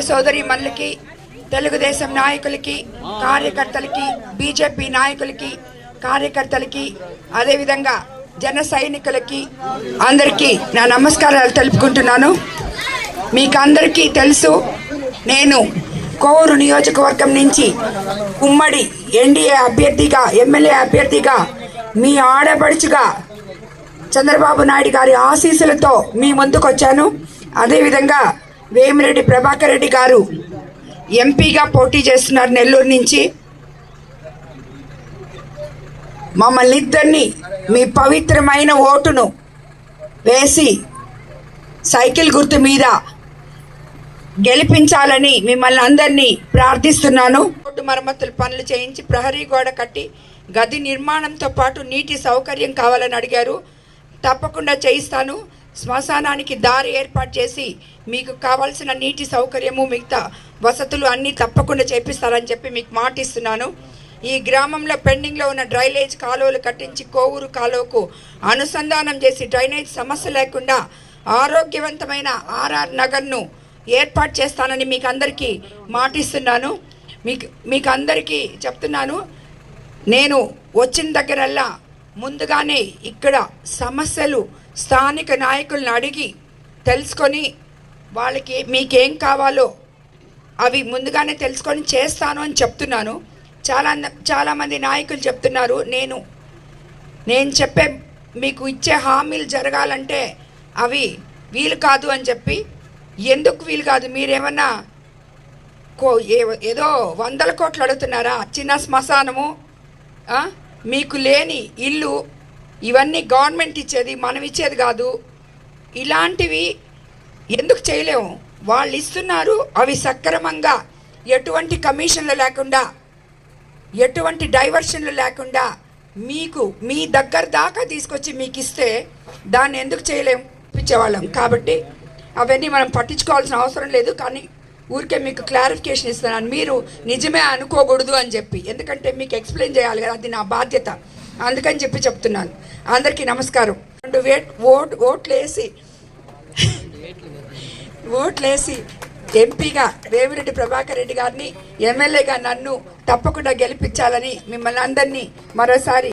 సోదరి మనులకి తెలుగుదేశం నాయకులకి కార్యకర్తలకి బీజేపీ నాయకులకి కార్యకర్తలకి అదేవిధంగా జన సైనికులకి అందరికీ నా నమస్కారాలు తెలుపుకుంటున్నాను. మీకు అందరికీ తెలుసు నేను కోవూరు నియోజకవర్గం నుంచి ఉమ్మడి ఎన్డీఏ అభ్యర్థిగా ఎమ్మెల్యే అభ్యర్థిగా మీ ఆడపడుచుగా చంద్రబాబు నాయుడు గారి ఆశీస్సులతో మీ ముందుకు వచ్చాను అదేవిధంగా వేమిరెడ్డి ప్రభాకర్ రెడ్డి గారు ఎంపీగా పోటీ చేస్తున్నారు నెల్లూరు నుంచి. మమ్మల్ని ఇద్దరిని మీ పవిత్రమైన ఓటును వేసి సైకిల్ గుర్తు మీద గెలిపించాలని మిమ్మల్ని అందరినీ ప్రార్థిస్తున్నాను. రోడ్డు మరమ్మతుల పనులు చేయించి ప్రహరీ గోడ కట్టి గది నిర్మాణంతో పాటు నీటి సౌకర్యం కావాలని అడిగారు. తప్పకుండా చేయిస్తాను. శ్మశానానికి దారి ఏర్పాటు చేసి మీకు కావాల్సిన నీటి సౌకర్యము మిగతా వసతులు అన్నీ తప్పకుండా చేపిస్తారని చెప్పి మీకు మాట ఇస్తున్నాను ఈ గ్రామంలో పెండింగ్లో ఉన్న డ్రైనేజ్ కాలువలు కట్టించి కోవూరు కాలువకు అనుసంధానం చేసి డ్రైనేజ్ సమస్య లేకుండా ఆరోగ్యవంతమైన ఆర్ఆర్ నగర్ను ఏర్పాటు చేస్తానని మీకు అందరికీ మాటిస్తున్నాను. మీకు మీకు అందరికీ చెప్తున్నాను. నేను వచ్చిన దగ్గరల్లా ముందుగానే ఇక్కడ సమస్యలు స్థానిక నాయకులను అడిగి తెలుసుకొని వాళ్ళకి మీకేం కావాలో అవి ముందుగానే తెలుసుకొని చేస్తాను అని చెప్తున్నాను. చాలా చాలామంది నాయకులు చెప్తున్నారు నేను నేను చెప్పే మీకు ఇచ్చే హామీలు జరగాలంటే అవి వీలు కాదు అని చెప్పి ఎందుకు వీలు కాదు? మీరేమన్నా కో ఏ- ఏదో వందల కోట్లు అడుగుతున్నారా? చిన్న శ్మశానము మీకు లేని ఇల్లు ఇవన్నీ గవర్నమెంట్ ఇచ్చేది మనం ఇచ్చేది కాదు. ఇలాంటివి ఎందుకు చేయలేము? వాళ్ళు ఇస్తున్నారు అవి సక్రమంగా ఎటువంటి కమిషన్లు లేకుండా ఎటువంటి డైవర్షన్లు లేకుండా మీకు మీ దగ్గర దాకా తీసుకొచ్చి మీకు ఇస్తే దాన్ని ఎందుకు చేయలేం? ఇచ్చేవాళ్ళం కాబట్టి అవన్నీ మనం పట్టించుకోవాల్సిన అవసరం లేదు. కానీ ఊరికే మీకు క్లారిఫికేషన్ ఇస్తున్నాను. మీరు నిజమే అనుకోకూడదు అని చెప్పి. ఎందుకంటే మీకు ఎక్స్ప్లెయిన్ చేయాలి కదా అది నా బాధ్యత. అందుకని చెప్పి చెప్తున్నాను. అందరికీ నమస్కారం. రెండు వేట్ ఓట్ ఓట్లేసి ఓట్లేసి ఎంపీగా రేవిరెడ్డి ప్రభాకర్ రెడ్డి గారిని ఎమ్మెల్యేగా నన్ను తప్పకుండా గెలిపించాలని మిమ్మల్ని అందరినీ మరోసారి